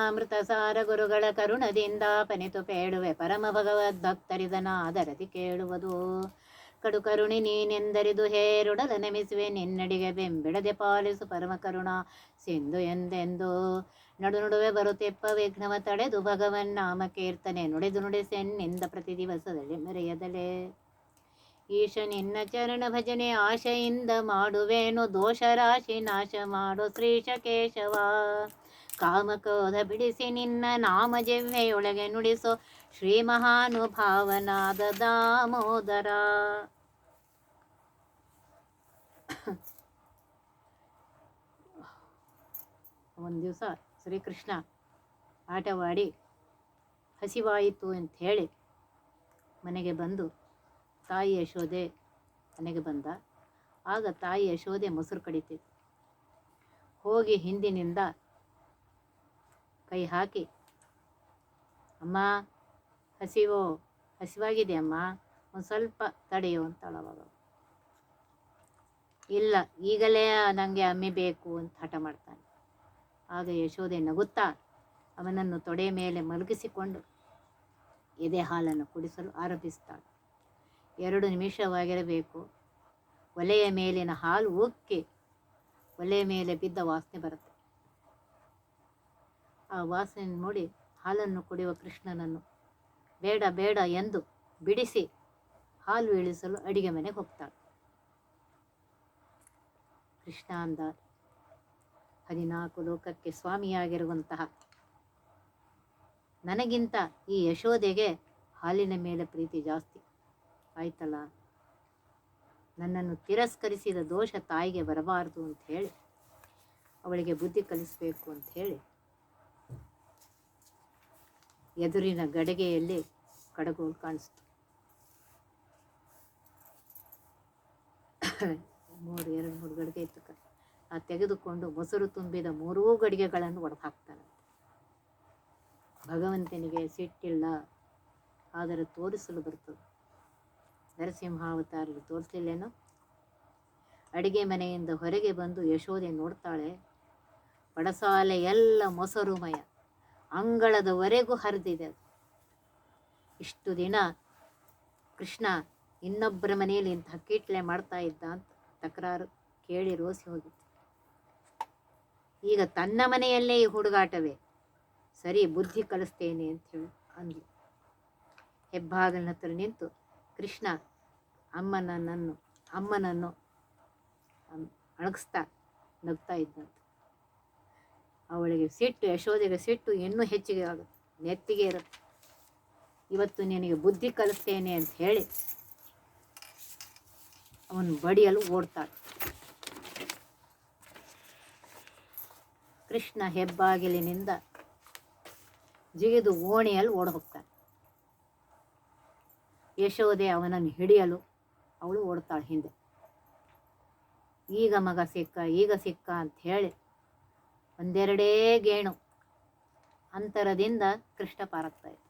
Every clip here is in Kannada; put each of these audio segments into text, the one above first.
ಅಮೃತ ಸಾರ ಗುರುಗಳ ಕರುಣದಿಂದ ಪನಿತು ಪೇಳುವೆ ಪರಮ ಭಗವದ್ಭಕ್ತರಿದನಾದರತಿ ಕೇಳುವುದು. ಕಡು ಕರುಣಿ ನೀನೆಂದರಿದು ಹೇರುಡಲ ನೆಮಿಸುವೆ, ನಿನ್ನಡಿಗೆ ಬೆಂಬಿಡದೆ ಪಾಲಿಸು ಪರಮ ಕರುಣ ಸಿಂಧು ಎಂದೆಂದು. ನಡು ನಡುವೆ ಬರುತ್ತೆಪ್ಪ ವಿಘ್ನವ ತಡೆದು ಭಗವನ್ ನಾಮ ಕೀರ್ತನೆ ನುಡಿದು ನುಡಿಸೆನ್ನಿಂದ ಪ್ರತಿ ದಿವಸದಲ್ಲಿ ಮೆರೆಯದಲೆ. ಈಶ ನಿನ್ನ ಚರಣ ಭಜನೆ ಆಶೆಯಿಂದ ಮಾಡುವೇನು, ದೋಷ ರಾಶಿ ನಾಶ ಮಾಡು ಶ್ರೀಶ ಕೇಶವ ಕಾಮಕ್ರೋಧ ಬಿಡಿಸಿ ನಿನ್ನ ನಾಮ ಜೆವ್ವೆಯೊಳಗೆ ನುಡಿಸೋ. ಶ್ರೀ ಮಹಾನುಭಾವನಾದ ದಾಮೋದರ. ಒಂದು ದಿವಸ ಶ್ರೀಕೃಷ್ಣ ಆಟವಾಡಿ ಹಸಿವಾಯಿತು ಅಂತ ಹೇಳಿ ಮನೆಗೆ ಬಂದು ತಾಯಿ ಯಶೋದೆ ಮನೆಗೆ ಬಂದ. ಆಗ ತಾಯಿ ಯಶೋದೆ ಮೊಸರು ಕಡಿತಿತ್ತು ಹೋಗಿ ಹಿಂದಿನಿಂದ ಕೈ ಹಾಕಿ. ಅಮ್ಮ, ಹಸಿವು, ಹಸಿವಾಗಿದೆ ಅಮ್ಮ. ಒಂದು ಸ್ವಲ್ಪ ತಡೆಯು ಅಂತಾಳ ಅವಾಗ ಇಲ್ಲ, ಈಗಲೇ ನನಗೆ ಅಮ್ಮೆ ಬೇಕು ಅಂತ ಹಠ ಮಾಡ್ತಾನೆ. ಆಗ ಯಶೋದೆ ನಗುತ್ತಾ ಅವನನ್ನು ತೊಡೆ ಮೇಲೆ ಮಲಗಿಸಿಕೊಂಡು ಎದೆ ಹಾಲನ್ನು ಕುಡಿಸಲು ಆರಂಭಿಸ್ತಾಳೆ. ಎರಡು ನಿಮಿಷವಾಗಿರಬೇಕು. ಒಲೆಯ ಮೇಲಿನ ಹಾಲು ಉಕ್ಕಿ ಒಲೆಯ ಮೇಲೆ ಬಿದ್ದ ವಾಸನೆ ಬರುತ್ತೆ. ಆ ವಾಸನೆ ನೋಡಿ ಹಾಲನ್ನು ಕುಡಿಯುವ ಕೃಷ್ಣನನ್ನು. ಬೇಡ ಬೇಡ ಎಂದು ಬಿಡಿಸಿ ಹಾಲು ಇಳಿಸಲು ಅಡಿಗೆ ಮನೆಗೆ ಹೋಗ್ತಾಳೆ. ಕೃಷ್ಣ ಅಂದ ಹದಿನಾಲ್ಕು ಲೋಕಕ್ಕೆ ಸ್ವಾಮಿಯಾಗಿರುವಂತಹ ನನಗಿಂತ ಈ ಯಶೋದೆಗೆ ಹಾಲಿನ ಮೇಲೆ ಪ್ರೀತಿ ಜಾಸ್ತಿ. ಆಯ್ತಲ್ಲ? ನನ್ನನ್ನು ತಿರಸ್ಕರಿಸಿದ ದೋಷ ತಾಯಿಗೆ ಬರಬಾರದು ಅಂತ ಹೇಳಿ, ಅವಳಿಗೆ ಬುದ್ಧಿ ಕಲಿಸಬೇಕು ಅಂತ ಹೇಳಿ ಎದುರಿನ ಗಡಿಗೆಯಲ್ಲಿ ಕಡಗೋಲು ಕಾಣಿಸ್ತು. ಮೂರು, ಎರಡು, ಮೂರು ಗಡಿಗೆ ಇತ್ತು ಕ ಆ ತೆಗೆದುಕೊಂಡು ಮೊಸರು ತುಂಬಿದ ಮೂರೂ ಗಡಿಗೆಗಳನ್ನು ಒಡೆದು ಭಗವಂತನಿಗೆ ಸಿಟ್ಟಿಲ್ಲ, ಆದರೆ ತೋರಿಸಲು ಬರ್ತದೆ. ನರಸಿಂಹಾವತಾರರು ತೋರಿಸಲಿಲ್ಲೇನೋ? ಅಡಿಗೆ ಮನೆಯಿಂದ ಹೊರಗೆ ಬಂದು ಯಶೋದೆ ನೋಡ್ತಾಳೆ, ಪಡಸಾಲೆ ಎಲ್ಲ ಮೊಸರುಮಯ ಅಂಗಳದವರೆಗೂ ಹರಿದಿದೆ ಇಷ್ಟು ದಿನ ಕೃಷ್ಣ ಇನ್ನೊಬ್ಬರ ಮನೆಯಲ್ಲಿ ಇಂತಹ ಕೀಟ್ಲೆ ಮಾಡ್ತಾ ಇದ್ದ ಅಂತ ತಕರಾರು ಕೇಳಿ ರೋಸಿ ಹೋಗಿತ್ತು. ಈಗ ತನ್ನ ಮನೆಯಲ್ಲೇ ಈ ಹುಡುಗಾಟವೇ? ಸರಿ, ಬುದ್ಧಿ ಕಲಿಸ್ತೇನೆ ಅಂತ ಹೇಳಿ ಅಂದ್ಲು. ಹೆಬ್ಬಾಗಲ ಹತ್ರ ನಿಂತು, ಕೃಷ್ಣ, ಅಮ್ಮನನ್ನು ಅಮ್ಮನನ್ನು ಅಣಗಿಸ್ತಾ ನಗ್ತಾ ಇದ್ದಂತೆ. ಅವಳಿಗೆ ಸಿಟ್ಟು ಯಶೋದೆಗೆ ಸಿಟ್ಟು ಇನ್ನೂ ಹೆಚ್ಚಿಗೆ ಆಗುತ್ತೆ. ನೆತ್ತಿಗೆ ಇರುತ್ತೆ. ಇವತ್ತು ನಿನಗೆ ಬುದ್ಧಿ ಕಲಿಸ್ತೇನೆ ಅಂತ ಹೇಳಿ ಅವನು ಬಡಿಯಲು ಓಡ್ತಾಳೆ ಕೃಷ್ಣ ಹೆಬ್ಬಾಗಿಲಿನಿಂದ ಜಿಗಿದು ಓಣಿಯಲ್ಲಿ ಓಡ್ ಹೋಗ್ತಾನೆ ಯಶೋದೆ ಅವನನ್ನು ಹಿಡಿಯಲು ಅವಳು ಓಡ್ತಾಳೆ ಹಿಂದೆ. ಈಗ ಮಗ ಸಿಕ್ಕ, ಈಗ ಸಿಕ್ಕ ಅಂತ ಹೇಳಿ ಒಂದೆರಡೇ ಗೇಣು ಅಂತರದಿಂದ ಕೃಷ್ಣ ಪಾರಾಗ್ತಾ ಇದ್ದ.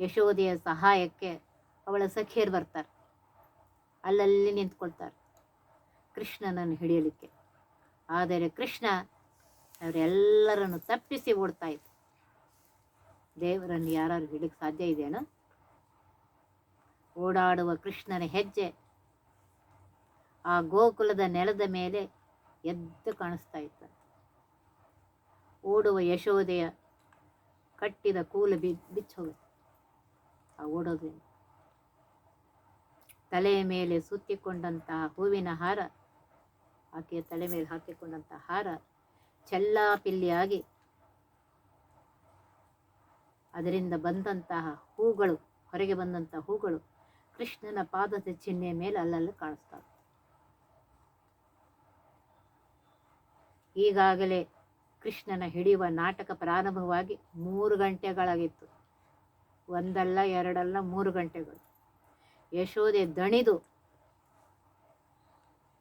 ಯಶೋದೆಯ ಸಹಾಯಕ್ಕೆ ಅವಳ ಸಖಿಯರು ಬರ್ತಾರೆ. ಅಲ್ಲಲ್ಲಿ ನಿಂತ್ಕೊಳ್ತಾರೆ. ಕೃಷ್ಣನನ್ನು ಹಿಡಿಯಲಿಕ್ಕೆ. ಆದರೆ ಕೃಷ್ಣ ಅವರೆಲ್ಲರನ್ನು ತಪ್ಪಿಸಿ ಓಡ್ತಾ ಇತ್ತು ದೇವರನ್ನು ಯಾರು ಹಿಡಕ್ಕೆ ಸಾಧ್ಯ ಇದೆಯೇನೋ? ಓಡಾಡುವ ಕೃಷ್ಣನ ಹೆಜ್ಜೆ ಆ ಗೋಕುಲದ ನೆಲದ ಮೇಲೆ ಎದ್ದು ಕಾಣಿಸ್ತಾ ಇತ್ತು. ಓಡುವ ಯಶೋದೆಯ ಕಟ್ಟಿದ ಕೂಲು ಬಿ, ಬಿಚ್ಚೋಗುತ್ತೆ. ಆ ಓಡೋದ್ರಿಂದ. ತಲೆಯ ಮೇಲೆ ಸುತ್ತಿಕೊಂಡಂತಹ ಹೂವಿನ ಹಾರ, ಆಕೆಯ ತಲೆ ಮೇಲೆ ಹಾಕಿಕೊಂಡಂತಹ ಹಾರ ಚೆಲ್ಲಾಪಿಲ್ಲಿಯಾಗಿ ಅದರಿಂದ ಬಂದಂತಹ ಹೂಗಳು, ಹೊರಗೆ ಬಂದಂತಹ ಹೂಗಳು ಕೃಷ್ಣನ ಪಾದದ ಚಿಹ್ನೆಯ ಮೇಲೆ ಅಲ್ಲಲ್ಲಿ ಕಾಣಿಸ್ತವೆ ಈಗಾಗಲೇ ಕೃಷ್ಣನ ಹಿಡಿಯುವ ನಾಟಕ ಪ್ರಾರಂಭವಾಗಿ ಮೂರು ಗಂಟೆಗಳಾಗಿತ್ತು. ಒಂದಲ್ಲ, ಎರಡಲ್ಲ, ಮೂರು ಗಂಟೆಗಳು. ಯಶೋದೆ ದಣಿದು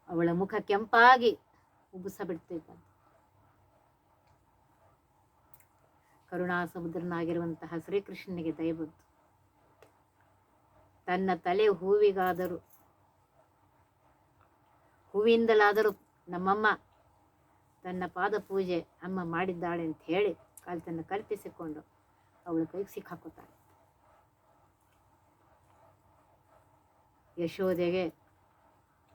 ಅವಳ ಮುಖ ಕೆಂಪಾಗಿ ಉಬ್ಬಸ ಬಿಡ್ತಿದ್ದಂತೆ ಕರುಣಾ ಸಮುದ್ರನಾಗಿರುವಂತಹ ಶ್ರೀಕೃಷ್ಣನಿಗೆ ದಯಬಂತು ತನ್ನ ತಲೆ ಹೂವಿಗಾದರೂ, ಹೂವಿಂದಲಾದರೂ ನಮ್ಮಮ್ಮ ತನ್ನ ಪಾದ ಪೂಜೆ ಅಮ್ಮ ಮಾಡಿದ್ದಾಳೆ ಅಂತ ಹೇಳಿ ಕಾಲ್ತನ್ನು ಕಲ್ಪಿಸಿಕೊಂಡು ಅವಳ ಕೈಗೆ ಸಿಕ್ಕಾಕೋತಾಳೆ ಯಶೋದೆಗೆ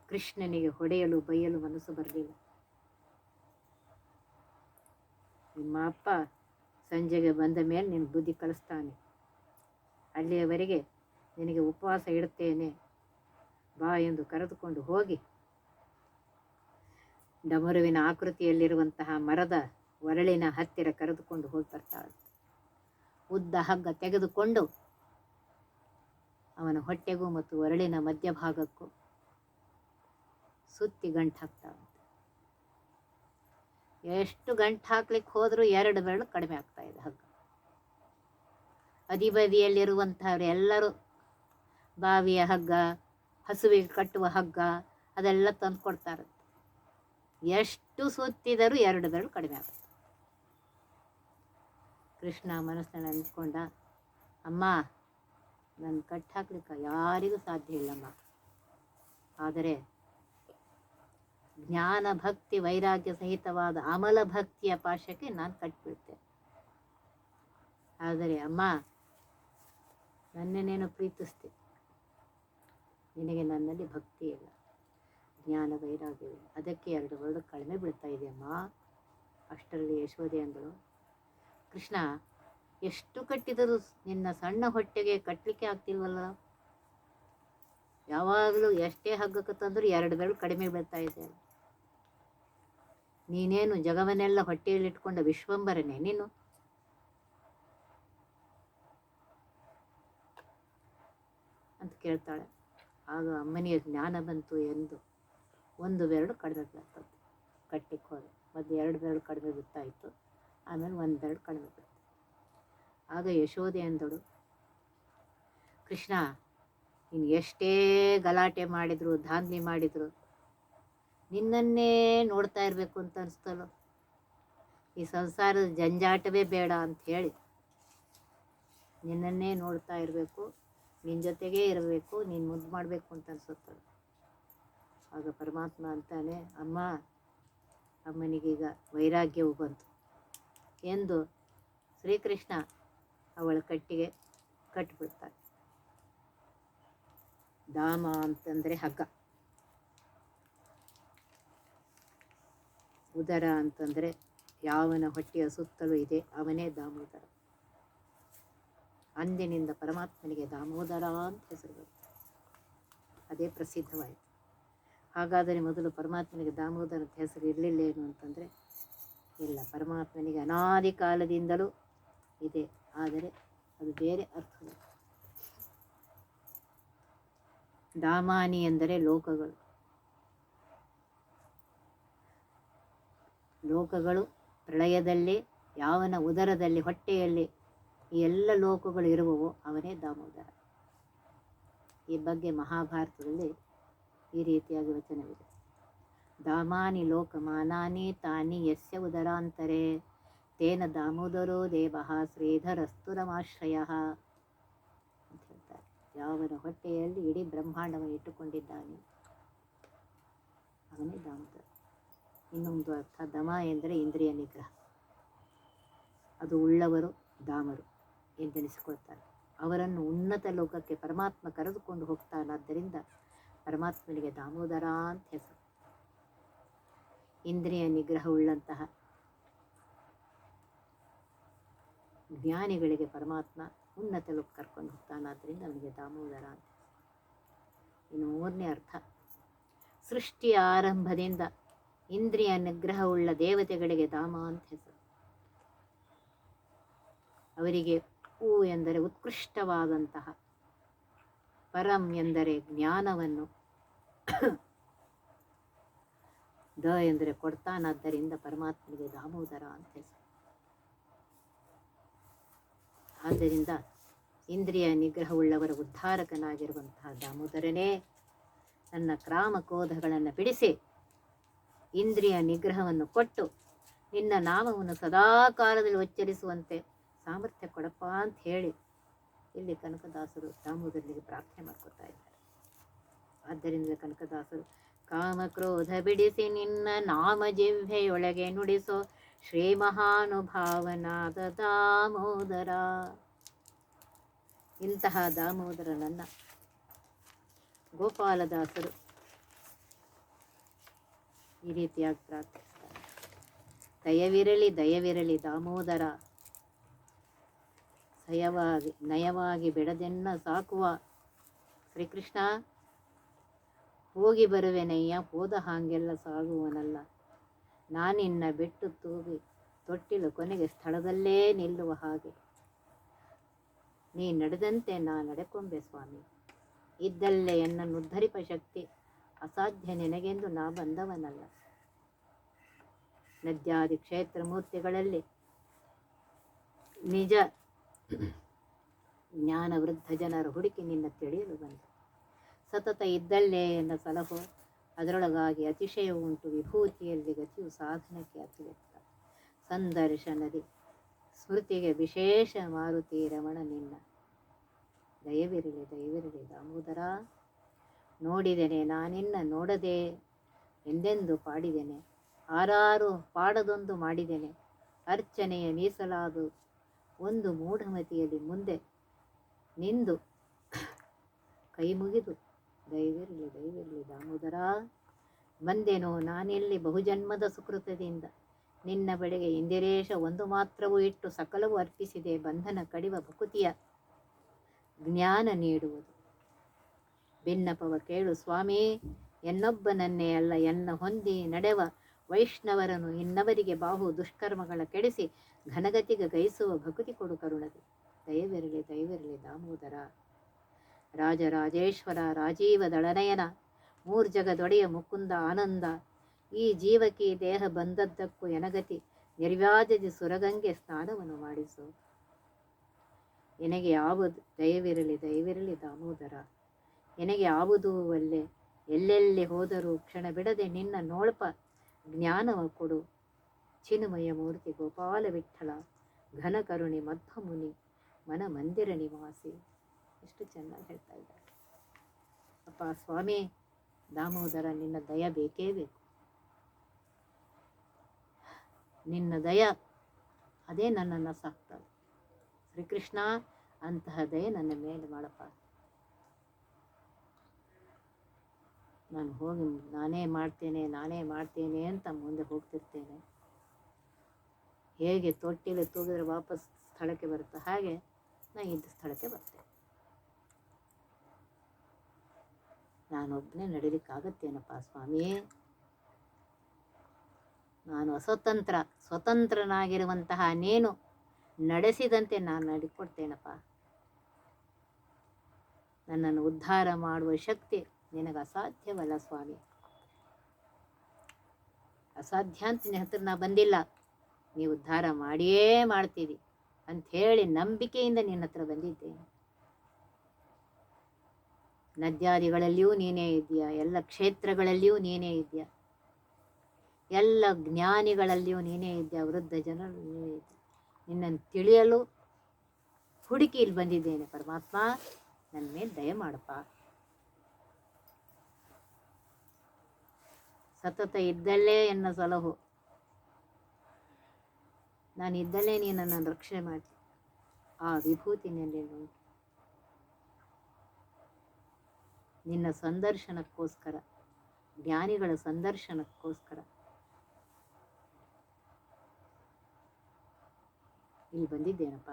ಕೃಷ್ಣನಿಗೆ ಹೊಡೆಯಲು ಬೈಯಲು ಮನಸ್ಸು ಬರಲಿಲ್ಲ. ನಿಮ್ಮ ಅಪ್ಪ ಸಂಜೆಗೆ ಬಂದ ಮೇಲೆ ನಿನ್ನ ಬುದ್ಧಿ ಕಲಿಸ್ತಾನೆ. ಅಲ್ಲಿಯವರೆಗೆ ನಿನಗೆ ಉಪವಾಸ ಇಡುತ್ತೇನೆ. ಬಾ ಎಂದು ಕರೆದುಕೊಂಡು ಹೋಗಿ ಡಮರುವಿನ ಆಕೃತಿಯಲ್ಲಿರುವಂತಹ ಮರದ ಒರಳಿನ ಹತ್ತಿರ ಕರೆದುಕೊಂಡು ಹೋಗಿ ಬರ್ತಾಳೆ. ಉದ್ದ ಹಗ್ಗ ತೆಗೆದುಕೊಂಡು ಅವನ ಹೊಟ್ಟೆಗೂ ಮತ್ತು ಒರಳಿನ ಮಧ್ಯಭಾಗಕ್ಕೂ ಸುತ್ತಿ ಗಂಟು ಹಾಕ್ತಾಳೆ ಎಷ್ಟು ಗಂಟು ಹಾಕ್ಲಿಕ್ಕೆ ಹೋದರೂ ಎರಡು ಬೆರಳು ಕಡಿಮೆ ಆಗ್ತಾ ಇದೆ ಹಗ್ಗ. ಅದಿಬದಿಯಲ್ಲಿರುವಂಥವ್ರು ಎಲ್ಲರೂ ಬಾವಿಯ ಹಗ್ಗ, ಹಸುವಿಗೆ ಕಟ್ಟುವ ಹಗ್ಗ, ಅದೆಲ್ಲ ತಂದು ಕೊಡ್ತಾರೆ ಎಷ್ಟು ಸುತ್ತಿದರೂ ಎರಡು ಬೆರಳು ಕಡಿಮೆ ಆಗುತ್ತೆ. ಕೃಷ್ಣ ಮನಸ್ಸಿನಲ್ಲಿ ಅಂದ್ಕೊಂಡ, ಅಮ್ಮ ನನ್ನ ಕಟ್ಟು ಹಾಕ್ಲಿಕ್ಕೆ ಯಾರಿಗೂ ಸಾಧ್ಯ ಇಲ್ಲಮ್ಮ. ಆದರೆ ಜ್ಞಾನ ಭಕ್ತಿ ವೈರಾಗ್ಯ ಸಹಿತವಾದ ಅಮಲ ಭಕ್ತಿಯ ಪಾಶಕ್ಕೆ ನಾನು ಕಟ್ಬಿಡ್ತೇನೆ ಆದರೆ ಅಮ್ಮ, ನನ್ನನ್ನೇನು ಪ್ರೀತಿಸ್ತೆ? ನಿನಗೆ ನನ್ನಲ್ಲಿ ಭಕ್ತಿ ಇಲ್ಲ. ಜ್ಞಾನ ವೈರಾಗ್ಯವಿಲ್ಲ ಅದಕ್ಕೆ ಎರಡು ಹೊರಡು ಕಡಿಮೆ ಬೀಳ್ತಾ ಇದೆಯಮ್ಮ. ಅಷ್ಟರಲ್ಲಿ ಯಶೋದೆ ಅಂದಳು, ಕೃಷ್ಣ, ಎಷ್ಟು ಕಟ್ಟಿದರೂ ನಿನ್ನ ಸಣ್ಣ ಹೊಟ್ಟೆಗೆ ಕಟ್ಟಲಿಕ್ಕೆ ಆಗ್ತಿಲ್ವಲ್ಲ? ಯಾವಾಗಲೂ ಎಷ್ಟೇ ಹಗ್ಗಕ್ಕೆ ತಂದರೂ ಎರಡು ಬೆರಳು ಕಡಿಮೆ ಬೀಳ್ತಾ ಇದೆ. ನೀನೇನು ಜಗವನ್ನೆಲ್ಲ ಹೊಟ್ಟೆಯಲ್ಲಿಟ್ಕೊಂಡ ವಿಶ್ವಂಬರನೇ ನೀನು? ಅಂತ ಕೇಳ್ತಾಳೆ. ಆಗ ಅಮ್ಮನಿಗೆ ಜ್ಞಾನ ಬಂತು ಎಂದು ಒಂದು ಬೆರಡು ಕಡಿಮೆ ಬರ್ತದೆ ಕಟ್ಟಿಕ್ಕೆ ಹೋದೆ ಮತ್ತು ಎರಡು ಬೆರಳು ಕಡಿಮೆ ಬಿತ್ತಾಯಿತು ಆಮೇಲೆ ಒಂದು ಬೆರಳು ಕಡಿಮೆ ಬಿಡ್ತು ಆಗ ಯಶೋಧೆ ಅಂದಳು, ಕೃಷ್ಣ, ನೀನು ಎಷ್ಟೇ ಗಲಾಟೆ ಮಾಡಿದ್ರು, ಧಾಂಧಲಿ ಮಾಡಿದ್ರು, ನಿನ್ನನ್ನೇ ನೋಡ್ತಾ ಇರಬೇಕು ಅಂತ ಅನಿಸ್ತಲ್ಲ? ಈ ಸಂಸಾರದ ಜಂಜಾಟವೇ ಬೇಡ ಅಂತ ಹೇಳಿ. ನಿನ್ನನ್ನೇ ನೋಡ್ತಾ ಇರಬೇಕು ನಿನ್ನ ಜೊತೆಗೇ ಇರಬೇಕು, ನೀನು ಮುದ್ದು ಮಾಡಬೇಕು ಅಂತ ಅನಿಸುತ್ತದೆ ಆಗ ಪರಮಾತ್ಮ ಅಂತಾನೆ, ಅಮ್ಮ, ಅಮ್ಮನಿಗೀಗ ವೈರಾಗ್ಯವು ಬಂತು ಎಂದು ಶ್ರೀಕೃಷ್ಣ ಅವಳ ಕಟ್ಟಿಗೆ ಕಟ್ಟಿಬಿಡ್ತಾನೆ ದಾಮ ಅಂತಂದರೆ ಹಗ್ಗ. ಉದರ ಅಂತಂದರೆ ಯಾವನ ಹೊಟ್ಟೆಯ ಸುತ್ತಲೂ ಇದೆ, ಅವನೇ ದಾಮೋದರ. ಅಂದಿನಿಂದ ಪರಮಾತ್ಮನಿಗೆ ದಾಮೋದರ ಅಂತ ಹೆಸರು ಅದೇ ಪ್ರಸಿದ್ಧವಾಯಿತು. ಹಾಗಾದರೆ ಮೊದಲು ಪರಮಾತ್ಮನಿಗೆ ದಾಮೋದರ ಹೆಸರು ಇರಲಿಲ್ಲ ಏನು ಅಂತಂದರೆ ಇಲ್ಲ. ಪರಮಾತ್ಮನಿಗೆ ಅನಾದಿ ಕಾಲದಿಂದಲೂ ಇದೆ. ಆದರೆ ಅದು ಬೇರೆ ಅರ್ಥ ದಾಮಾನಿ ಎಂದರೆ ಲೋಕಗಳು. ಲೋಕಗಳು ಪ್ರಳಯದಲ್ಲಿ, ಯಾವನ ಉದರದಲ್ಲಿ, ಹೊಟ್ಟೆಯಲ್ಲಿ ಈ ಎಲ್ಲ ಲೋಕಗಳು ಇರುವವೋ ಅವನೇ ದಾಮೋದರ. ಈ ಬಗ್ಗೆ ಮಹಾಭಾರತದಲ್ಲಿ ಈ ರೀತಿಯಾಗಿ ವಚನವಿದೆ. ದಾಮಾನಿ ಲೋಕಮಾನಾನಿ ತಾನಿ ಯಸ್ಯ ಉದರಾಂತರೆ. ತೇನ ದಾಮೋದರೋ ದೇವ ಶ್ರೀಧರಸ್ತುರಮಾಶ್ರಯ ಅಂತ ಹೇಳ್ತಾರೆ. ಯಾವನ ಹೊಟ್ಟೆಯಲ್ಲಿ ಇಡೀ ಬ್ರಹ್ಮಾಂಡವನ್ನು ಇಟ್ಟುಕೊಂಡಿದ್ದಾನೆ. ಅವನೇ ದಾಮೋದರ. ಇನ್ನೊಂದು ಅರ್ಥ, ದಮ ಎಂದರೆ ಇಂದ್ರಿಯ ನಿಗ್ರಹ. ಅದು ಉಳ್ಳವರು ದಾಮರು ಎಂದೆನಿಸಿಕೊಳ್ತಾರೆ. ಅವರನ್ನು ಉನ್ನತ ಲೋಕಕ್ಕೆ ಪರಮಾತ್ಮ ಕರೆದುಕೊಂಡು ಹೋಗ್ತಾನಾದ್ದರಿಂದ ಪರಮಾತ್ಮನಿಗೆ ದಾಮೋದರ ಅಂತ ಹೆಸರು. ಇಂದ್ರಿಯ ನಿಗ್ರಹವುಳ್ಳಂತಹ ಜ್ಞಾನಿಗಳಿಗೆ ಪರಮಾತ್ಮ ಉನ್ನತ ಲೋಕ ಕರ್ಕೊಂಡು ಹೋಗ್ತಾನಾದ್ರಿಂದ ಅವನಿಗೆ ದಾಮೋದರ ಅಂತ ಇನ್ನು ಮೂರನೇ ಅರ್ಥ ಸೃಷ್ಟಿಯ ಆರಂಭದಿಂದ ಇಂದ್ರಿಯ ನಿಗ್ರಹವುಳ್ಳ ದೇವತೆಗಳಿಗೆ ದಾಮ ಅಂತ ಹೆಸರು. ಅವರಿಗೆ ಹೂ ಎಂದರೆ ಉತ್ಕೃಷ್ಟವಾದಂತಹ, ಪರಂ ಎಂದರೆ ಜ್ಞಾನವನ್ನು ದ ಎಂದರೆ ಕೊಡ್ತಾನಾದ್ದರಿಂದ ಪರಮಾತ್ಮನಿಗೆ ದಾಮೋದರ ಅಂತ ಆದ್ದರಿಂದ ಇಂದ್ರಿಯ ನಿಗ್ರಹವುಳ್ಳವರ ಉದ್ಧಾರಕನಾಗಿರುವಂತಹ ದಾಮೋದರನೇ, ನನ್ನ ಕ್ರಾಮಕೋಧಗಳನ್ನು ಬಿಡಿಸಿ, ಇಂದ್ರಿಯ ನಿಗ್ರಹವನ್ನು ಕೊಟ್ಟು, ನಿನ್ನ ನಾಮವನ್ನು ಸದಾ ಕಾಲದಲ್ಲಿ ಉಚ್ಚರಿಸುವಂತೆ ಸಾಮರ್ಥ್ಯ ಕೊಡಪ್ಪ ಅಂತ ಹೇಳಿ ಇಲ್ಲಿ ಕನಕದಾಸರು ದಾಮೋದರನಿಗೆ ಪ್ರಾರ್ಥನೆ ಮಾಡ್ಕೊತಾ ಇದ್ದಾರೆ. ಆದ್ದರಿಂದ ಕನಕದಾಸರು ಕಾಮಕ್ರೋಧ ಬಿಡಿಸಿ ನಿನ್ನ ನಾಮ ಜಿಹ್ವೆಯೊಳಗೆ ನುಡಿಸೋ. ಶ್ರೀ ಮಹಾನುಭಾವನಾದ ದಾಮೋದರ. ಇಂತಹ ದಾಮೋದರನನ್ನ ಗೋಪಾಲದಾಸರು ಈ ರೀತಿಯಾಗಿ ಪ್ರಾರ್ಥಿಸ್ತಾರೆ. ದಯವಿರಲಿ ದಯವಿರಲಿ ದಾಮೋದರ. ಸಯವಾಗಿ, ನಯವಾಗಿ ಬಿಡದೆನ್ನ ಸಾಕುವ ಶ್ರೀಕೃಷ್ಣ ಹೋಗಿ ಬರುವೆನಯ್ಯ, ಹೋದ ಹಾಗೆಲ್ಲ ಸಾಗುವನಲ್ಲ. ನಾನಿನ್ನ ಬಿಟ್ಟು ತೂಗಿ ತೊಟ್ಟಿಲು ಕೊನೆಗೆ ಸ್ಥಳದಲ್ಲೇ ನಿಲ್ಲುವ ಹಾಗೆ. ನೀ ನಡೆದಂತೆ ನಾ ನಡೆಕೊಂಬೆ ಸ್ವಾಮಿ. ಇದ್ದಲ್ಲೇ ಎನ್ನನ್ನು ಉದ್ಧರಿಪ ಶಕ್ತಿ. ಅಸಾಧ್ಯ ನಿನಗೆಂದು ನಾ ಬಂದವನಲ್ಲ. ನದ್ಯಾದಿ ಕ್ಷೇತ್ರ ಮೂರ್ತಿಗಳಲ್ಲಿ ನಿಜ ಜ್ಞಾನ ವೃದ್ಧ ಜನರ ಹುಡುಕಿ ನಿನ್ನ ತಿಳಿಯಲು ಬಂದ. ಸತತ ಇದ್ದಲ್ಲೇ ಎನ್ನ ಸಲಹು. ಅದರೊಳಗಾಗಿ ಅತಿಶಯ ಉಂಟು. ವಿಭೂತಿಯಲ್ಲಿ ಗತಿಯು ಸಾಧನಕ್ಕೆ ಅತಿವ್ಯಕ್ತ. ಸಂದರ್ಶನದಿ ಸ್ಮೃತಿಗೆ ವಿಶೇಷ ಮಾರುತಿ ರಮಣ ನಿನ್ನ. ದಯವಿರಲಿ ದಯವಿರಲಿ, ದಾಮೋದರ. ನೋಡಿದೆನೆ, ನಾನಿನ್ನ ನೋಡದೆ ಎಂದೆಂದು ಪಾಡಿದೆನೆ. ಆರಾರು ಪಾಡದೊಂದು ಮಾಡಿದೆನೆ. ಅರ್ಚನೆಯ ಮೀಸಲಾದು ಒಂದು ಮೂಢಮತಿಯಲ್ಲಿ ಮುಂದೆ ನಿಂದು ಕೈ ಮುಗಿದು ದಯವಿರಲಿ ದಯವಿರಲಿ ದಾಮೋದರ. ಬಂದೆನೋ, ನಾನೆಲ್ಲಿ ಬಹುಜನ್ಮದ ಸುಕೃತದಿಂದ. ನಿನ್ನ ಬಳಿಗೆ ಇಂದಿರೇಶ ಒಂದು ಮಾತ್ರವೂ ಇಟ್ಟು ಸಕಲವೂ ಅರ್ಪಿಸಿದೆ ಬಂಧನ ಕಡಿವ ಭಕುತಿಯ ಜ್ಞಾನ ನೀಡುವುದು. ಭಿನ್ನಪವ ಕೇಳು, ಸ್ವಾಮಿ, ಎನ್ನೊಬ್ಬನನ್ನೇ ಅಲ್ಲ, ಎನ್ನ ಹೊಂದಿ ನಡೆವ ವೈಷ್ಣವರನು ಇನ್ನವರಿಗೆ ಬಾಹು ದುಷ್ಕರ್ಮಗಳ ಕೆಡಿಸಿ ಘನಗತಿಗೆ ಗೈಸುವ ಭಕುತಿ ಕೊಡು ಕರುಣದಿ ದಯವಿರಲಿ ದಯವಿರಲಿ ದಾಮೋದರ. ರಾಜರಾಜೇಶ್ವರ ರಾಜೀವ ದಳನಯನ, ಮೂರ್ಜಗದೊಡೆಯ ಮುಕುಂದ ಆನಂದ. ಈ ಜೀವಕಿ ದೇಹ ಬಂದದ್ದಕ್ಕೂ ಎನಗತಿ, ನಿರ್ವ್ಯಾಜದಿ ಸುರಗಂಗೆ ಸ್ನಾನವನ್ನು ಮಾಡಿಸು. ಎನಗೆ ಯಾವುದು ದಯವಿರಲಿ ದಯವಿರಲಿ ದಾಮೋದರ. ಎನಗೆ ಯಾವುದು ಅಲ್ಲೇ ಎಲ್ಲೆಲ್ಲಿ ಹೋದರೂ ಕ್ಷಣ ಬಿಡದೆ ನಿನ್ನ ನೋಳ್ಪ ಜ್ಞಾನವ ಕೊಡು. ಚಿನ್ಮಯ ಮೂರ್ತಿ ಗೋಪಾಲ ವಿಠಲ ಘನಕರುಣಿ ಮಧ್ವ ಮಧ್ವಮುನಿ, ಮನ ಮಂದಿರ ನಿವಾಸಿ. ಎಷ್ಟು ಚೆನ್ನಾಗಿ ಹೇಳ್ತಾ ಇದ್ದಾರೆ. ಅಪ್ಪ ಸ್ವಾಮಿ, ದಾಮೋದರ, ನಿನ್ನ ದಯ ಬೇಕೇ ಬೇಕು. ನಿನ್ನ ದಯ ಅದೇ ನನ್ನನ್ನು ಸಾಕ್ತದೆ. ಶ್ರೀಕೃಷ್ಣ, ಅಂತಹ ದಯ ನನ್ನ ಮೇಲೆ ಮಾಡಪ್ಪ. ನಾನು ಹೋಗಿ ನಾನೇ ಮಾಡ್ತೇನೆ ನಾನೇ ಮಾಡ್ತೇನೆ ಅಂತ ಮುಂದೆ ಹೋಗ್ತಿರ್ತೇನೆ. ಹೇಗೆ ತೊಟ್ಟಿಲೆ ತೂಗಿದ್ರೆ ವಾಪಸ್ ಸ್ಥಳಕ್ಕೆ ಬರುತ್ತೆ ಹಾಗೆ ನಾನು ಇದ್ದ ಸ್ಥಳಕ್ಕೆ ಬರ್ತೇನೆ. ನಾನೊಬ್ಬನೇ ನಡೀಲಿಕ್ಕಾಗತ್ತೇನಪ್ಪ ಸ್ವಾಮಿ? ನಾನು ಅಸ್ವತಂತ್ರ, ಸ್ವತಂತ್ರನಾಗಿರುವಂತಹ ನೀನು ನಡೆಸಿದಂತೆ ನಾನು ನಡಿಕೊಡ್ತೇನಪ್ಪ. ನನ್ನನ್ನು ಉದ್ಧಾರ ಮಾಡುವ ಶಕ್ತಿ ನಿನಗೆ ಅಸಾಧ್ಯವಲ್ಲ ಸ್ವಾಮಿ. ಅಸಾಧ್ಯ ಅಂತ ನಿನ್ನ ಹತ್ರ ನಾ ಬಂದಿಲ್ಲ. ನೀವು ಉದ್ಧಾರ ಮಾಡಿಯೇ ಮಾಡ್ತೀವಿ ಅಂಥೇಳಿ ನಂಬಿಕೆಯಿಂದ ನಿನ್ನ ಹತ್ರ ಬಂದಿದ್ದೇನೆ. ನದ್ಯಾದಿಗಳಲ್ಲಿಯೂ ನೀನೇ ಇದೆಯಾ ಎಲ್ಲ ಕ್ಷೇತ್ರಗಳಲ್ಲಿಯೂ ನೀನೇ ಇದೆಯಾ ಎಲ್ಲ ಜ್ಞಾನಿಗಳಲ್ಲಿಯೂ ನೀನೇ ಇದೆಯಾ ವೃದ್ಧ ಜನರು ನೀನೇ ಇದೆಯಾ ನಿನ್ನನ್ನು ತಿಳಿಯಲು ಹುಡುಕಿ ಇಲ್ಲಿ ಬಂದಿದ್ದೇನೆ ಪರಮಾತ್ಮ, ನನ್ನ ಮೇಲೆ ದಯ ಮಾಡಪ್ಪ. ಸತತ ಇದ್ದಲ್ಲೇ ಎನ್ನ ಸಲಹು. ನಾನು ಇದ್ದಲ್ಲೇ ನೀನು ನನ್ನನ್ನು ರಕ್ಷಣೆ ಮಾಡಿ ಆ ವಿಭೂತಿ ಉಂಟು ನಿನ್ನ ಸಂದರ್ಶನಕ್ಕೋಸ್ಕರ, ಜ್ಞಾನಿಗಳ ಸಂದರ್ಶನಕ್ಕೋಸ್ಕರ. ಇಲ್ಲಿ ಬಂದಿದ್ದೇನಪ್ಪ?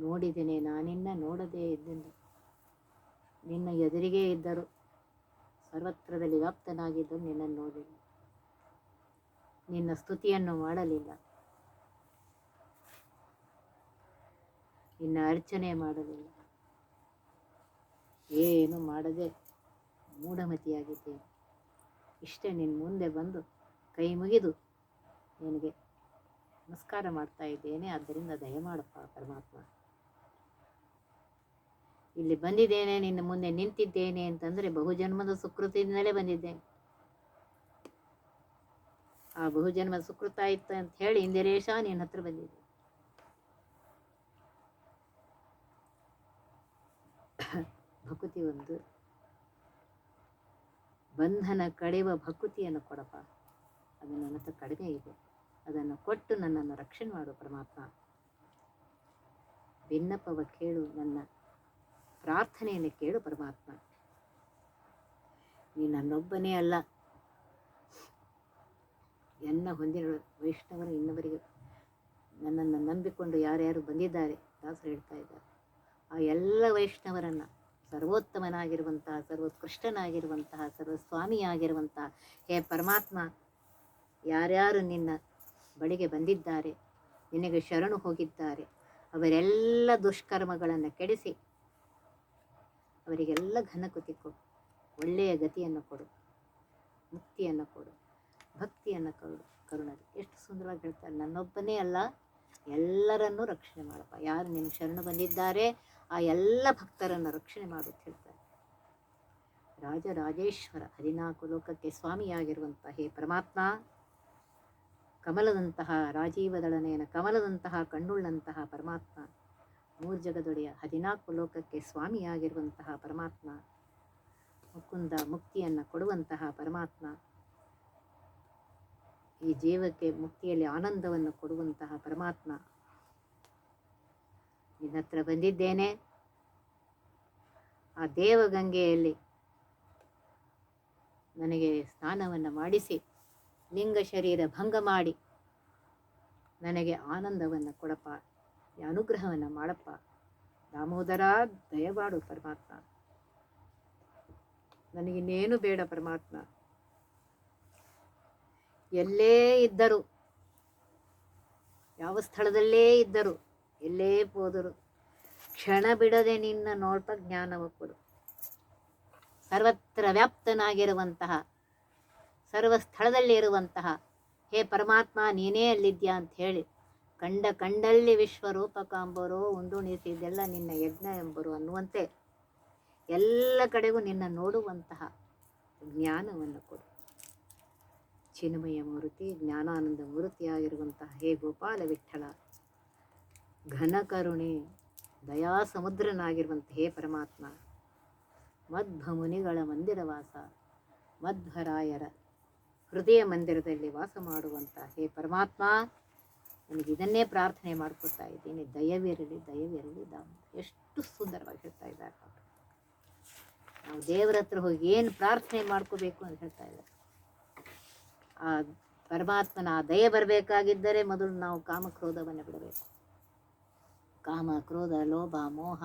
ನೋಡಿದ್ದೇನೆ, ನಾನಿನ್ನ ನೋಡದೇ ಇದ್ದೆಂದು ನಿನ್ನ ಎದುರಿಗೆ ಇದ್ದರು, ಸರ್ವತ್ರದಲ್ಲಿ ವ್ಯಾಪ್ತನಾಗಿದ್ದರು ನಿನ್ನನ್ನು ನೋಡಿಲ್ಲ. ನಿನ್ನ ಸ್ತುತಿಯನ್ನು ಮಾಡಲಿಲ್ಲ. ನಿನ್ನ ಅರ್ಚನೆ ಮಾಡಲಿಲ್ಲ. ಏನು ಮಾಡದೆ ಮೂಢಮತಿಯಾಗಿದ್ದೇನೆ ಇಷ್ಟೇ ನಿನ್ನ ಮುಂದೆ ಬಂದು ಕೈ ಮುಗಿದು ನಿನಗೆ ನಮಸ್ಕಾರ ಮಾಡ್ತಾ ಇದ್ದೇನೆ, ಆದ್ದರಿಂದ ದಯಮಾಡಪ್ಪ ಪರಮಾತ್ಮ. ಇಲ್ಲಿ ಬಂದಿದ್ದೇನೆ, ನಿನ್ನ ಮುಂದೆ ನಿಂತಿದ್ದೇನೆ ಅಂತಂದರೆ ಬಹುಜನ್ಮದ ಸುಕೃತಿಯಿಂದಲೇ ಬಂದಿದ್ದೇನೆ ಆ ಬಹುಜನ್ಮದ ಸುಕೃತ ಇತ್ತು ಅಂತ ಹೇಳಿ ಇಂದಿರೇಶ ನಿನ್ನ ಹತ್ರ ಬಂದಿದ್ದೆ. ಭಕುತಿ ಒಂದು. ಬಂಧನ ಕಳೆಯುವ ಭಕುತಿಯನ್ನು ಕೊಡಪ್ಪ. ಅದು ನನ್ನ ಹತ್ರ ಕಡಿಮೆ ಇದೆ. ಅದನ್ನು ಕೊಟ್ಟು ನನ್ನನ್ನು ರಕ್ಷಣೆ ಮಾಡು ಪರಮಾತ್ಮ. ವಿನ್ನಪವ ಕೇಳು ನನ್ನ ಪ್ರಾರ್ಥನೆಯನ್ನು ಕೇಳು ಪರಮಾತ್ಮ. ನೀ ನನ್ನೊಬ್ಬನೇ ಅಲ್ಲ. ಎನ್ನ ಹೊಂದಿರುವ ವೈಷ್ಣವರು ಇನ್ನೊಬ್ಬರಿಗೆ ನನ್ನನ್ನು ನಂಬಿಕೊಂಡು ಯಾರ್ಯಾರು ಬಂದಿದ್ದಾರೆ ದಾಸರು ಹೇಳ್ತಾ ಇದ್ದಾರೆ. ಆ ಎಲ್ಲ ವೈಷ್ಣವರನ್ನು ಸರ್ವೋತ್ತಮನಾಗಿರುವಂತಹ, ಸರ್ವೋತ್ಕೃಷ್ಟನಾಗಿರುವಂತಹ, ಸರ್ವಸ್ವಾಮಿಯಾಗಿರುವಂತಹ, ಹೇ ಪರಮಾತ್ಮ, ಯಾರ್ಯಾರು ನಿನ್ನ ಬಳಿಗೆ ಬಂದಿದ್ದಾರೆ, ನಿನಗೆ ಶರಣು ಹೋಗಿದ್ದಾರೆ, ಅವರೆಲ್ಲ ದುಷ್ಕರ್ಮಗಳನ್ನು ಕೆಡಿಸಿ, ಅವರಿಗೆಲ್ಲ ಘನಕುತಿ ಕೊಡು, ಒಳ್ಳೆಯ ಗತಿಯನ್ನು ಕೊಡು, ಮುಕ್ತಿಯನ್ನು ಕೊಡು, ಭಕ್ತಿಯನ್ನು ಕೊಡು ಕರುಣರು ಎಷ್ಟು ಸುಂದರವಾಗಿ ಹೇಳ್ತಾರೆ. ನನ್ನೊಬ್ಬನೇ ಅಲ್ಲ, ಎಲ್ಲರನ್ನೂ ರಕ್ಷಣೆ ಮಾಡಪ್ಪ. ಯಾರು ನಿನ್ನ ಶರಣು ಬಂದಿದ್ದಾರೆ ಆ ಎಲ್ಲ ಭಕ್ತರನ್ನು ರಕ್ಷಣೆ ಮಾಡು ಅಂತ ಹೇಳ್ತಾರೆ ರಾಜರಾಜೇಶ್ವರ ಹದಿನಾಲ್ಕು ಲೋಕಕ್ಕೆ ಸ್ವಾಮಿಯಾಗಿರುವಂತಹ ಹೇ ಪರಮಾತ್ಮ, ಕಮಲದಂತಹ ರಾಜೀವದಳನೆಯನ ಕಮಲದಂತಹ ಕಣ್ಣುಳ್ಳಂತಹ ಪರಮಾತ್ಮ, ಮೂರು ಜಗದೊಡೆಯ ಹದಿನಾಲ್ಕು ಲೋಕಕ್ಕೆ ಸ್ವಾಮಿಯಾಗಿರುವಂತಹ ಪರಮಾತ್ಮ, ಮುಕುಂದ ಮುಕ್ತಿಯನ್ನು ಕೊಡುವಂತಹ ಪರಮಾತ್ಮ, ಈ ಜೀವಕ್ಕೆ ಮುಕ್ತಿಯಲ್ಲಿ ಆನಂದವನ್ನು ಕೊಡುವಂತಹ ಪರಮಾತ್ಮ ನಿನ್ನ ಹತ್ರ ಬಂದಿದ್ದೇನೆ. ಆ ದೇವಗಂಗೆಯಲ್ಲಿ ನನಗೆ ಸ್ನಾನವನ್ನು ಮಾಡಿಸಿ, ಲಿಂಗ ಶರೀರ ಭಂಗ ಮಾಡಿ, ನನಗೆ ಆನಂದವನ್ನು ಕೊಡಪ್ಪ ಅನುಗ್ರಹವನ್ನು ಮಾಡಪ್ಪ. ದಾಮೋದರ, ದಯವಾಡು ಪರಮಾತ್ಮ. ನನಗಿನ್ನೇನು ಬೇಡ ಪರಮಾತ್ಮ. ಎಲ್ಲೇ ಇದ್ದರು, ಯಾವ ಸ್ಥಳದಲ್ಲೇ ಇದ್ದರು ಎಲ್ಲೇ ಹೋದರು ಕ್ಷಣ ಬಿಡದೆ ನಿನ್ನ ನೋಡ್ಪ ಜ್ಞಾನವ ಕೊಡು. ಸರ್ವತ್ರ ವ್ಯಾಪ್ತನಾಗಿರುವಂತಹ, ಸರ್ವ ಸ್ಥಳದಲ್ಲಿ ಇರುವಂತಹ ಹೇ ಪರಮಾತ್ಮ, ನೀನೇ ಅಲ್ಲಿದ್ಯಾ ಅಂತ ಹೇಳಿ ಕಂಡ ಕಂಡಲ್ಲಿ ವಿಶ್ವರೂಪ ಕಾಂಬರೋ ಉಂಡುಣಿಸಿದ್ದೆಲ್ಲ ನಿನ್ನ ಯಜ್ಞ ಎಂಬರು ಅನ್ನುವಂತೆ ಎಲ್ಲ ಕಡೆಗೂ ನಿನ್ನ ನೋಡುವಂತಹ ಜ್ಞಾನವನ್ನು ಕೊಡು. ಚಿನ್ಮಯ ಮೂರ್ತಿ, ಜ್ಞಾನಾನಂದ ಮೂರ್ತಿಯಾಗಿರುವಂತಹ ಹೇ ಗೋಪಾಲ ವಿಠಲ ಘನ ಕರುಣೆ, ದಯಾ ಸಮುದ್ರನಾಗಿರುವಂಥ ಹೇ ಪರಮಾತ್ಮ. ಮಧ್ವ ಮುನಿಗಳ ಮಂದಿರವಾಸ, ಮಧ್ವರಾಯರ ಹೃದಯ ಮಂದಿರದಲ್ಲಿ ವಾಸ ಮಾಡುವಂಥ ಹೇ ಪರಮಾತ್ಮ ನನಗೆ ಇದನ್ನೇ ಪ್ರಾರ್ಥನೆ ಮಾಡಿಕೊಡ್ತಾ ಇದ್ದೀನಿ. ದಯವಿರಲಿ ದಯವಿರಲಿ, ದಾಮ. ಎಷ್ಟು ಸುಂದರವಾಗಿ ಹೇಳ್ತಾ ಇದ್ದಾರೆ ನಾವು ದೇವರ ಹತ್ರ ಹೋಗಿ ಏನು ಪ್ರಾರ್ಥನೆ ಮಾಡ್ಕೋಬೇಕು ಅಂತ ಹೇಳ್ತಾ ಇದ್ದಾರೆ. ಆ ಪರಮಾತ್ಮನ ಆ ದಯ ಬರಬೇಕಾಗಿದ್ದರೆ ಮೊದಲು ನಾವು ಕಾಮಕ್ರೋಧವನ್ನು ಬಿಡಬೇಕು. ಕಾಮ, ಕ್ರೋಧ, ಲೋಭ, ಮೋಹ,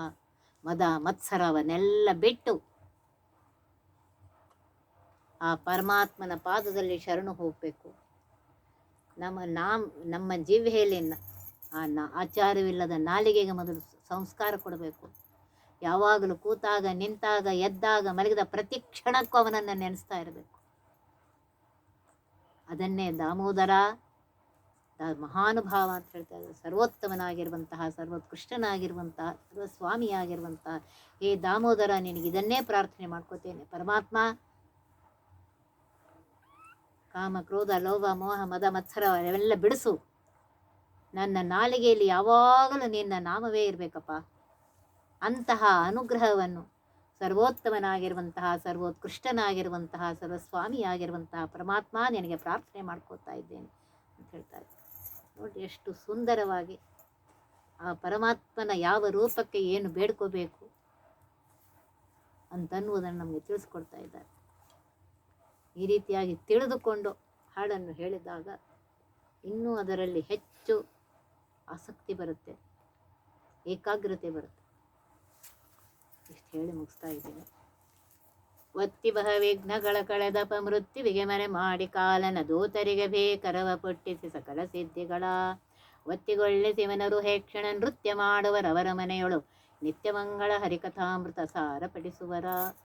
ಮದ ಮತ್ಸರವನ್ನೆಲ್ಲ ಬಿಟ್ಟು ಆ ಪರಮಾತ್ಮನ ಪಾದದಲ್ಲಿ ಶರಣು ಹೋಗಬೇಕು. ನಮ್ಮ ನಾಮ್, ನಮ್ಮ ಜಿಹ್ವೆಯಲ್ಲಿ ಆ ನ, ಆಚಾರವಿಲ್ಲದ ನಾಲಿಗೆಗೆ ಮೊದಲು ಸಂಸ್ಕಾರ ಕೊಡಬೇಕು. ಯಾವಾಗಲೂ ಕೂತಾಗ, ನಿಂತಾಗ, ಎದ್ದಾಗ, ಮಲಗಿದ ಪ್ರತಿ ಕ್ಷಣಕ್ಕೂ ಅವನನ್ನು ನೆನೆಸ್ತಾ ಇರಬೇಕು. ಅದನ್ನೇ ದಾಮೋದರ ಮಹಾನುಭಾವ ಅಂತ ಹೇಳ್ತಾ ಇದ್ದಾರೆ. ಸರ್ವೋತ್ತಮನಾಗಿರುವಂತಹ, ಸರ್ವೋತ್ಕೃಷ್ಟನಾಗಿರುವಂತಹ ಸರ್ವಸ್ವಾಮಿಯಾಗಿರುವಂತಹ ಹೇ ದಾಮೋದರ ನಿನಗೆ ಇದನ್ನೇ ಪ್ರಾರ್ಥನೆ ಮಾಡ್ಕೋತೇನೆ. ಪರಮಾತ್ಮ, ಕಾಮ, ಕ್ರೋಧ, ಲೋಭ, ಮೋಹ, ಮದ, ಮತ್ಸರ ಅವೆಲ್ಲ ಬಿಡಿಸು. ನನ್ನ ನಾಲಿಗೆಯಲ್ಲಿ ಯಾವಾಗಲೂ ನಿನ್ನ ನಾಮವೇ ಇರಬೇಕಪ್ಪ. ಅಂತಹ ಅನುಗ್ರಹವನ್ನು ಸರ್ವೋತ್ತಮನಾಗಿರುವಂತಹ, ಸರ್ವೋತ್ಕೃಷ್ಟನಾಗಿರುವಂತಹ, ಸರ್ವಸ್ವಾಮಿಯಾಗಿರುವಂತಹ ಪರಮಾತ್ಮ ನಿನಗೆ ಪ್ರಾರ್ಥನೆ ಮಾಡ್ಕೋತಾ ಇದ್ದೇನೆ ಅಂತ ಹೇಳ್ತಾರೆ ನೋಡಿ ಎಷ್ಟು ಸುಂದರವಾಗಿ ಆ ಪರಮಾತ್ಮನ ಯಾವ ರೂಪಕ್ಕೆ ಏನು ಬೇಡ್ಕೋಬೇಕು ಅಂತನ್ನುವುದನ್ನು ನಮಗೆ ತಿಳಿಸ್ಕೊಡ್ತಾ ಇದ್ದಾರೆ. ಈ ರೀತಿಯಾಗಿ ತಿಳಿದುಕೊಂಡು ಹಾಡನ್ನು ಹೇಳಿದಾಗ ಇನ್ನೂ ಅದರಲ್ಲಿ ಹೆಚ್ಚು ಆಸಕ್ತಿ ಬರುತ್ತೆ, ಏಕಾಗ್ರತೆ ಬರುತ್ತೆ. ಇಷ್ಟು ಹೇಳಿ ಮುಗಿಸ್ತಾ ಇದ್ದೇನೆ. ಒತ್ತಿ ಬಹ ವಿಘ್ನಗಳ ಕಳೆದಪ ಮೃತ್ಯುವಿಗೆ ಮರೆ ಮಾಡಿ ಕಾಲನ ದೂತರಿಗೆ ಬೇಕರವ ಪುಟ್ಟಿಸಿ ಸಕಲ ಸಿದ್ಧಿಗಳ. ಒತ್ತಿಗೊಳ್ಳಿ ಶಿವನರು ಹೇಕ್ಷಣ ನೃತ್ಯ ಮಾಡುವರವರ ಮನೆಯೊಳು ನಿತ್ಯಮಂಗಳ ಹರಿಕಥಾಮೃತ ಸಾರ ಪಡಿಸುವರ